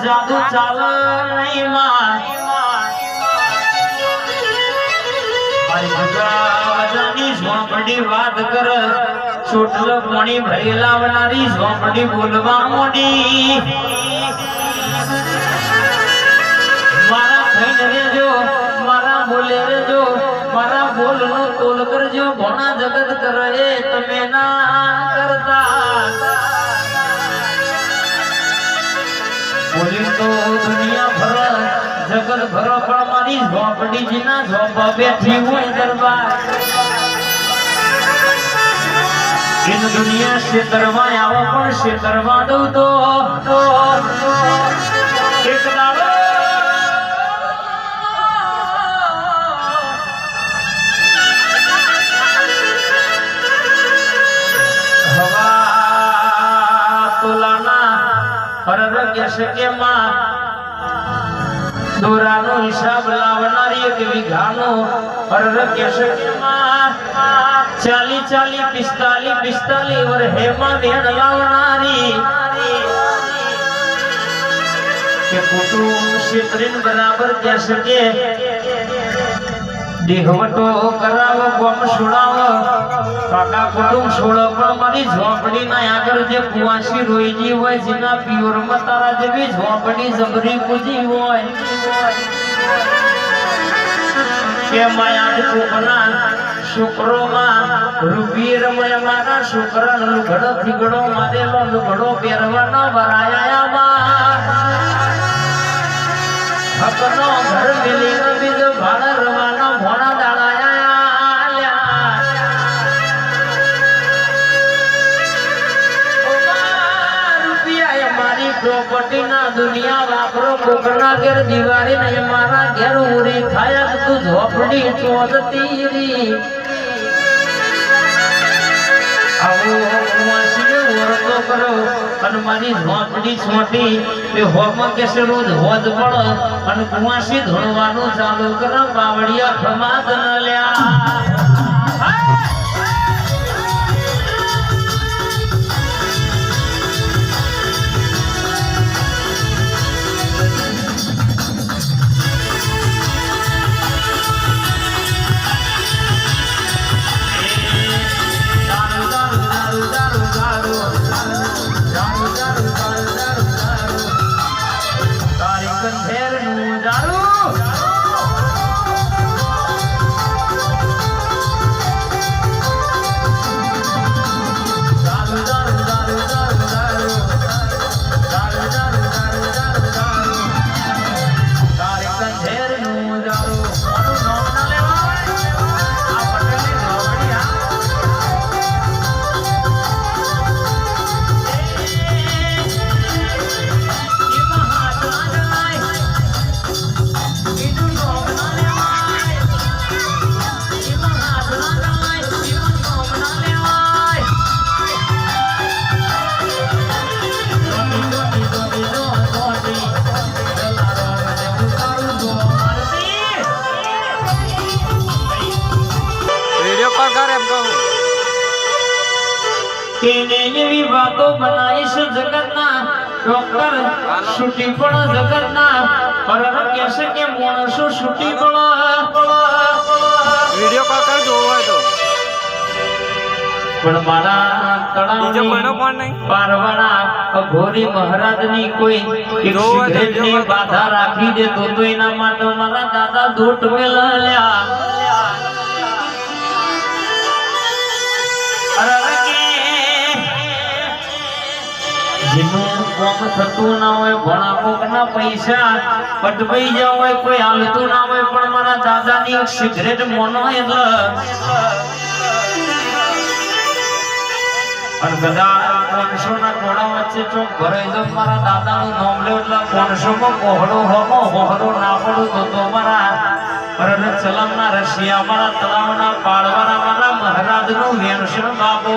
જાદુ ચાલ નહીં માં મારી ઝોંપડી વાત કર ચોટલ પાણી ભરી લાવનારી ઝોંપડી બોલવા મોડી મારા થઈને રેજો મારા બોલે રેજો મારા બોલનો તોલ કરજો ભણા જગત કરે તમે ના કરતા તો દુનિયા ભર જગત ભર પણ મારી ઝોપડીજી ના ઝોપા બેઠી હોય દરબાર. દુનિયા શેતરવા આવો પણ શેતરવા દઉં તો. પરર કહેશે કે માં દોરાનો હિસાબ લાવનારી એક વીઘાનો પરર કહેશે કે માં ચાલી ચાલી પિસ્તાલી પિસ્તાલી વર હેમાં વેણ લાવનારી. કે કુટુંબ ક્ષેત્રીન બરાબર કહેશે કે દેહવટો કરાવો, ગોમ છોડાવો. કાકા કુટુંબ છોડો, પણ મારી ઝોપડી ના આગળ જે કુવાસી રોઈજી હોય, જેના પિયોરમાં તારા જેવી ઝોપડી જબરી પૂજી હોય. કે માયા છોકરા છોકરોમાં રૂપી રમય, મારા છોકરા લુગડો થીગડો મારેલો, લુગડો પહેરવાનો વરાયામાં હકનો ઘર મિલીનો બીજો પ્રોપર્ટી ના દુનિયા વાપરો કોકના ઘેર દિવાળી ને મારા ઘેર ઉરી થાય તું ઝોપડી ચોદતી રી વરતો કરો, અને મારી ઝોપડી છોટી એ હોમાં કેસે રોજ હોજ અને કુંવાસી ધોળવાનું ચાલુ કરો, બાવળિયા પ્રમાદ ન લ્યા. તેને એવી જગતના. છૂટી પડો જગતના. પરનો કહેશે કે માણસો છૂટી પડો. વિડિયો કાકા પણ મારા તળાવની મહારાજની કોઈ સિગરેટની બાધા રાખી દેતો તો એના માટે મારા દાદા દોટ મેળલ્યા કોમ થતું ના હોય ભણા કોકના પૈસા, પટવાઈ ગયા હોય, કોઈ હાલતું ના હોય, પણ મારા દાદાની સિગરેટ મોનો એટલે અને બધા પાંચસો ના વચ્ચે ચોક ભરાઈ જો મારા દાદાનું નામ એટલે પાંચસો માં કોહડો હોમો, હોહડો ના પડું તો મારા. અરર ચલમના રશિયા મારા તળાવના પાડવાના મારા મહારાજનું વેણસણ બાબો